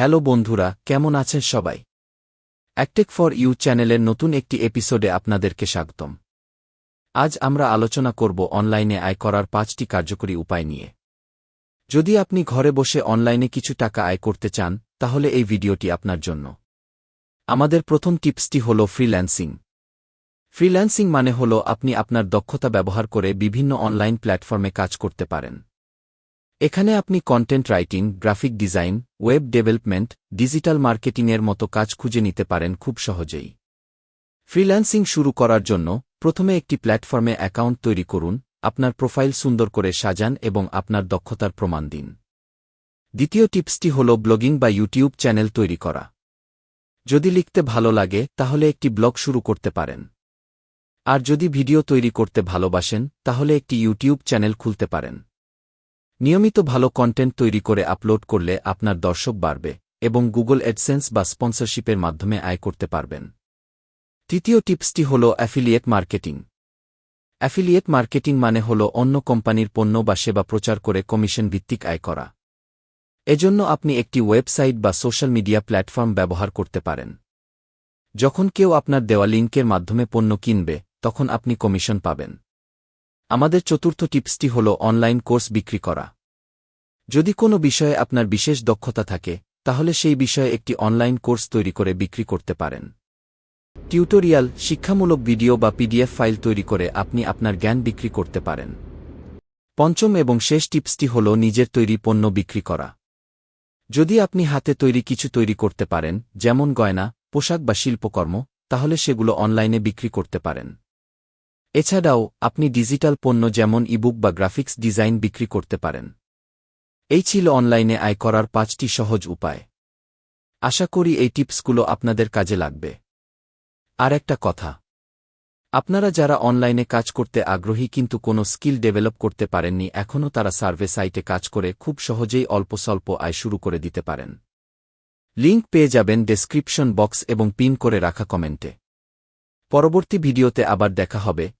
Hello বন্ধুরা, কেমন আছেন সবাই? অ্যাকটেক ফর ইউ চ্যানেলের নতুন একটি এপিসোডে আপনাদেরকে স্বাগতম। আজ আমরা আলোচনা করব অনলাইনে আয় করার পাঁচটি কার্যকরী উপায় নিয়ে। যদি আপনি ঘরে বসে অনলাইনে কিছু টাকা আয় করতে চান, তাহলে এই ভিডিওটি আপনার জন্য। আমাদের প্রথম টিপসটি হল ফ্রিল্যান্সিং। ফ্রিল্যান্সিং মানে হল আপনি আপনার দক্ষতা ব্যবহার করে বিভিন্ন অনলাইন প্ল্যাটফর্মে কাজ করতে পারেন। এখানে আপনি content writing graphic design web development digital মার্কেটিংয়ের মতো কাজ খুঁজে নিতে পারেন খুব সহজেই। ফ্রিল্যান্সিং শুরু করার জন্য প্রথমে একটি প্ল্যাটফর্মে অ্যাকাউন্ট তৈরি করুন, আপনার প্রোফাইল সুন্দর করে সাজান এবং আপনার দক্ষতার প্রমাণ দিন। দ্বিতীয় টিপসটি হল ব্লগিং বা ইউটিউব চ্যানেল তৈরি করা। যদি লিখতে ভালো লাগে, তাহলে একটি ব্লগ শুরু করতে পারেন। আর যদি ভিডিও তৈরি করতে ভালোবাসেন, তাহলে একটি ইউটিউব চ্যানেল খুলতে পারেন। নিয়মিত ভালো কন্টেন্ট তৈরি করে আপলোড করলে আপনার দর্শক বাড়বে এবং গুগল এডসেন্স বা স্পন্সরশিপের মাধ্যমে আয় করতে পারবেন। তৃতীয় টিপসটি হল অ্যাফিলিয়েট মার্কেটিং অ্যাফিলিয়েট মার্কেটিং মানে হল অন্য কোম্পানির পণ্য বা সেবা প্রচার করে কমিশন ভিত্তিক আয় করা। এজন্য আপনি একটি ওয়েবসাইট বা সোশ্যাল মিডিয়া প্ল্যাটফর্ম ব্যবহার করতে পারেন। যখন কেউ আপনার দেওয়া লিঙ্কের মাধ্যমে পণ্য কিনবে, তখন আপনি কমিশন পাবেন। আমাদের চতুর্থ টিপসটি হল অনলাইন কোর্স বিক্রি করা। যদি কোনো বিষয়ে আপনার বিশেষ দক্ষতা থাকে, তাহলে সেই বিষয়ে একটি অনলাইন কোর্স তৈরি করে বিক্রি করতে পারেন। টিউটোরিয়াল, শিক্ষামূলক ভিডিও বা পিডিএফ ফাইল তৈরি করে আপনি আপনার জ্ঞান বিক্রি করতে পারেন। পঞ্চম এবং শেষ টিপসটি হল নিজের তৈরি পণ্য বিক্রি করা। যদি আপনি হাতে তৈরি কিছু তৈরি করতে পারেন, যেমন গয়না, পোশাক বা শিল্পকর্ম, তাহলে সেগুলো অনলাইনে বিক্রি করতে পারেন। এছাড়াও, আপনি ডিজিটাল পণ্য যেমন ইবুক বা গ্রাফিক্স ডিজাইন বিক্রি করতে পারেন। এই ছিল অনলাইনে আয় করার পাঁচটি সহজ উপায়। আশা করি এই টিপসগুলো আপনাদের কাজে লাগবে। আর একটা কথা। আপনারা যারা অনলাইনে কাজ করতে আগ্রহী কিন্তু কোনো স্কিল ডেভেলপ করতে পারেননি, এখনও তারা সার্ভে সাইটে কাজ করে খুব সহজেই অল্প স্বল্প আয় শুরু করে দিতে পারেন। লিঙ্ক পেয়ে যাবেন ডেসক্রিপশন বক্স এবং পিন করে রাখা কমেন্টে। পরবর্তী ভিডিওতে আবার দেখা হবে।